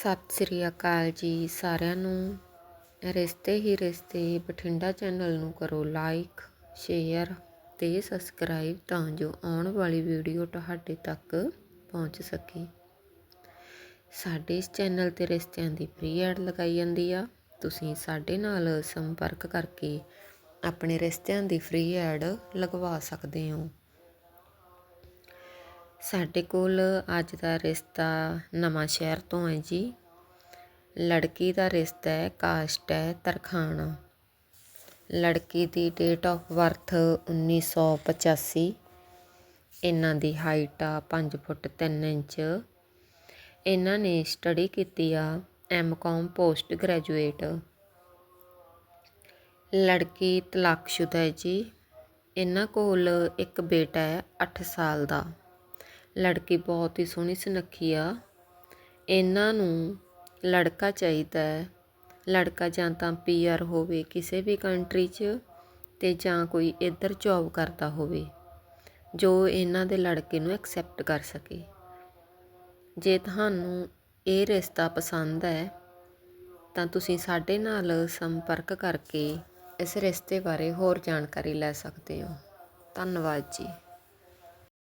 ਸਤਿ ਸ੍ਰੀ ਅਕਾਲ ਜੀ। ਸਾਰਿਆਂ ਨੂੰ ਰਿਸ਼ਤੇ ਹੀ ਰਿਸ਼ਤੇ, ਬਠਿੰਡਾ ਚੈਨਲ ਨੂੰ ਕਰੋ ਲਾਈਕ ਸ਼ੇਅਰ ਤੇ ਸਬਸਕ੍ਰਾਈਬ ਤਾਂ ਜੋ ਆਉਣ ਵਾਲੀ ਵੀਡੀਓ ਤੁਹਾਡੇ ਤੱਕ ਪਹੁੰਚ ਸਕੇ। ਸਾਡੇ ਇਸ ਚੈਨਲ ਤੇ ਰਿਸ਼ਤਿਆਂ ਦੀ ਫ੍ਰੀ ਐਡ ਲਗਾਈ ਜਾਂਦੀ ਆ। ਤੁਸੀਂ ਸਾਡੇ ਨਾਲ ਸੰਪਰਕ ਕਰਕੇ ਆਪਣੇ ਰਿਸ਼ਤਿਆਂ ਦੀ ਫ੍ਰੀ ਐਡ ਲਗਵਾ ਸਕਦੇ ਹੋ। ਸਾਡੇ ਕੋਲ ਅੱਜ ਦਾ ਰਿਸ਼ਤਾ ਨਵਾਂ ਸ਼ਹਿਰ ਤੋਂ ਹੈ ਜੀ। ਲੜਕੀ ਦਾ ਰਿਸ਼ਤਾ ਹੈ, ਕਾਸਟ ਹੈ, ਤਰਖਾਣਾ। ਲੜਕੀ ਦੀ ਡੇਟ ਆਫ ਬਰਥ 1985 ਇਹਨਾਂ ਦੀ ਹਾਈਟ ਆ 5 ਫੁੱਟ 3 ਇੰਚ। ਇਹਨਾਂ ਨੇ ਸਟੱਡੀ ਕੀਤੀ ਆ ਐਮਕਾਮ ਪੋਸਟ ਗ੍ਰੈਜੂਏਟ ਲੜਕੀ ਤਲਾਕਸ਼ੁਦਾ ਹੈ ਜੀ। ਇਹਨਾਂ ਕੋਲ ਇੱਕ ਬੇਟਾ ਹੈ 8 ਸਾਲ ਦਾ। ਲੜਕੀ ਬਹੁਤ ਹੀ ਸੋਹਣੀ ਸੁਨੱਖੀ ਆ। ਇਹਨਾਂ ਨੂੰ ਲੜਕਾ ਚਾਹੀਦਾ ਲੜਕਾ ਜਾਂ ਤਾਂ ਪੀਆਰ ਹੋਵੇ ਕਿਸੇ ਵੀ ਕੰਟਰੀ 'ਚ ਅਤੇ ਜਾਂ ਕੋਈ ਇੱਧਰ ਜੋਬ ਕਰਦਾ ਹੋਵੇ, ਜੋ ਇਹਨਾਂ ਦੇ ਲੜਕੇ ਨੂੰ ਐਕਸੈਪਟ ਕਰ ਸਕੇ। ਜੇ ਤੁਹਾਨੂੰ ਇਹ ਰਿਸ਼ਤਾ ਪਸੰਦ ਹੈ, ਤਾਂ ਤੁਸੀਂ ਸਾਡੇ ਨਾਲ ਸੰਪਰਕ ਕਰਕੇ ਇਸ ਰਿਸ਼ਤੇ ਬਾਰੇ ਹੋਰ ਜਾਣਕਾਰੀ ਲੈ ਸਕਦੇ ਹੋ। ਧੰਨਵਾਦ ਜੀ।